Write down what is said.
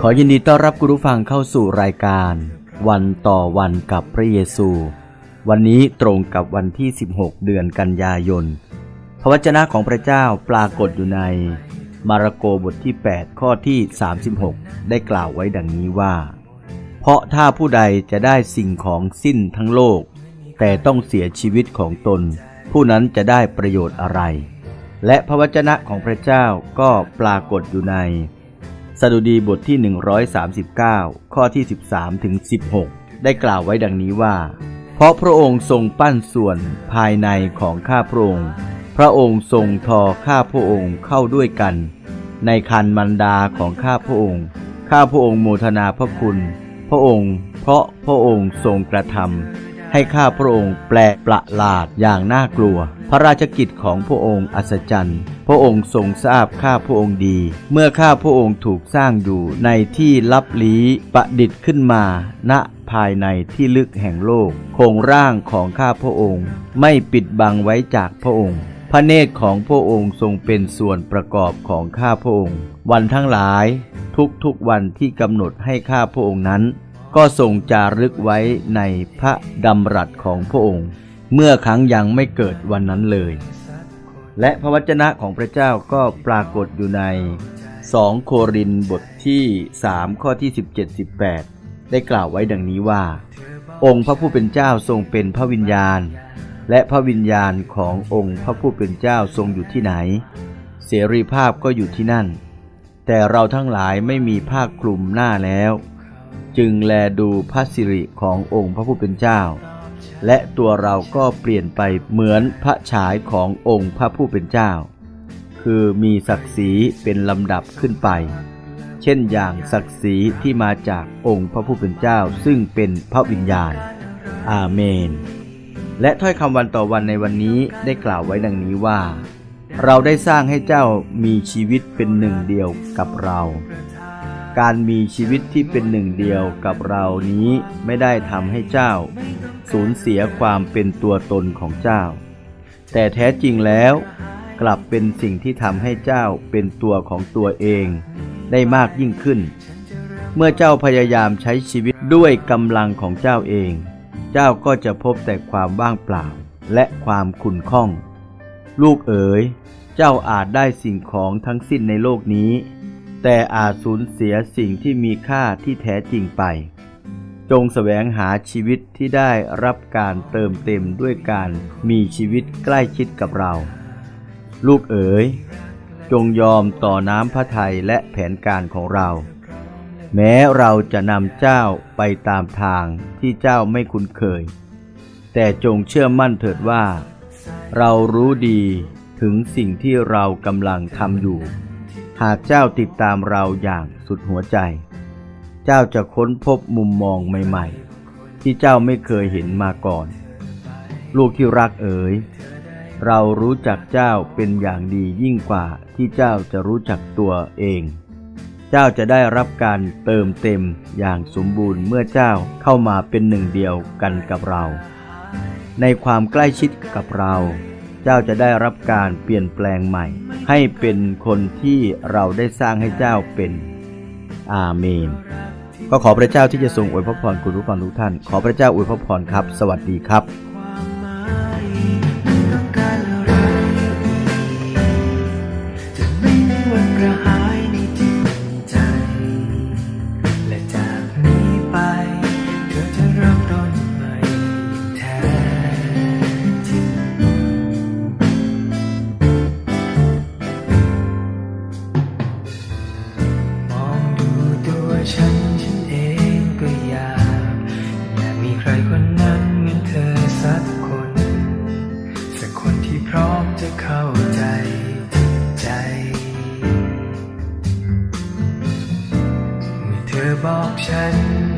ขอยินดีต้อนรับคุณผู้ฟังเข้าสู่รายการ วันต่อวันกับพระเยซู วันนี้ตรงกับวันที่ 16 เดือนกันยายน พระวจนะของพระเจ้าปรากฏอยู่ใน มาระโกบทที่ 8 ข้อที่ 36 ได้กล่าวไว้ดังนี้ว่า เพราะถ้าผู้ใดจะได้สิ่งของสิ้นทั้งโลก แต่ต้องเสียชีวิตของตน ผู้นั้นจะได้ประโยชน์อะไร และพระวจนะของพระเจ้าก็ปรากฏอยู่ใน สดุดีบทที่ 139 ข้อที่ 13ถึง16 ได้กล่าวไว้ดังนี้ว่า เพราะพระองค์ทรงปั้นส่วนภายในของข้าพระองค์ พระองค์ทรงทอข้าพระองค์เข้าด้วยกัน ในคันมันดาของข้าพระองค์ ข้าพระองค์โมทนาพระคุณ พระองค์ เพราะพระองค์ทรงกระทำ ให้ข้าพระองค์แปลกประหลาดอย่างน่ากลัว พระราชกิจของพระองค์อัศจรรย์ พระองค์ทรงทราบข้าพระองค์ดี เมื่อข้าพระองค์ถูกสร้างอยู่ในที่ลับลี้ประดิษฐ์ขึ้นมาณภายในที่ลึกแห่งโลก โครงร่างของข้าพระองค์ ไม่ปิดบังไว้จากพระองค์ พระเนตรของพระองค์ทรงเป็นส่วนประกอบของข้าพระองค์ วันทั้งหลาย ทุกๆวันที่กำหนดให้ข้าพระองค์นั้น ก็ทรงจารึกไว้ในพระดำรัสของพระองค์ เมื่อครั้งยังไม่เกิดวันนั้นเลย และพระวจนะของพระเจ้าก็ปรากฏอยู่ใน 2 โครินบทที่ 3 ข้อที่ 17 18 ได้กล่าวไว้ดังนี้ว่า องค์พระผู้เป็นเจ้าทรงเป็นพระวิญญาณ และพระวิญญาณขององค์พระผู้เป็นเจ้าทรงอยู่ที่ไหน เสรีภาพก็อยู่ที่นั่น แต่เราทั้งหลายไม่มีผ้าคลุมหน้าแล้ว จึงแลดูพระสิริขององค์พระผู้เป็นเจ้า และตัวเราก็เปลี่ยนไปเหมือนพระฉายขององค์พระผู้เป็นเจ้า คือมีศักดิ์ศรีเป็นลำดับขึ้นไป เช่นอย่างศักดิ์ศรีที่มาจากองค์พระผู้เป็นเจ้าซึ่งเป็นพระวิญญาณ อาเมน และถ้อยคำวันต่อวันในวันนี้ได้กล่าวไว้ดังนี้ว่า เราได้สร้างให้เจ้ามีชีวิตเป็นหนึ่งเดียวกับเรา การมีชีวิตที่เป็นหนึ่งเดียวกับเรานี้ไม่ได้ทำให้เจ้า สูญเสียความเป็นตัวตนของเจ้า แต่แท้จริงแล้วกลับเป็นสิ่งที่ทำให้เจ้าเป็นตัวของตัวเองได้มากยิ่งขึ้น เมื่อเจ้าพยายามใช้ชีวิตด้วยกำลังของเจ้าเอง เจ้าก็จะพบแต่ความว่างเปล่าและความขุ่นข้อง ลูกเอ๋ย เจ้าอาจได้สิ่งของทั้งสิ้นในโลกนี้ แต่อาจสูญเสียสิ่งที่มีค่าที่แท้จริงไป จงแสวงหาชีวิตที่ได้รับการเติมเต็มด้วยการมีชีวิตใกล้ชิดกับเรา ลูกเอ๋ย จงยอมต่อน้ำพระทัยและแผนการของเรา แม้เราจะนำเจ้าไปตามทางที่เจ้าไม่คุ้นเคย แต่จงเชื่อมั่นเถิดว่า เรารู้ดีถึงสิ่งที่เรากำลังทำอยู่ หากเจ้าติดตามเราอย่างสุดหัวใจ เจ้าจะค้นพบมุมมองใหม่ ๆ ที่เจ้าไม่เคยเห็นมาก่อน ลูกที่รักเอ๋ย เรารู้จักเจ้าเป็นอย่างดียิ่งกว่าที่เจ้าจะรู้จักตัวเอง เจ้าจะได้รับการเติมเต็มอย่างสมบูรณ์เมื่อเจ้าเข้ามาเป็นหนึ่งเดียวกันกับเรา ในความใกล้ชิดกับเรา เจ้าจะได้รับการเปลี่ยนแปลงใหม่ ให้เป็นคนที่เราได้สร้างให้เจ้าเป็น อาเมน ก็ขอพระเจ้าที่จะทรงอวยพระพรคุณผู้ฟังทุกท่าน ขอพระเจ้าอวยพระพรครับ สวัสดีครับและจากนี้ไปเธอจะเริ่มต้น พร้อมจะเข้าใจใจ เมื่อเธอบอกฉัน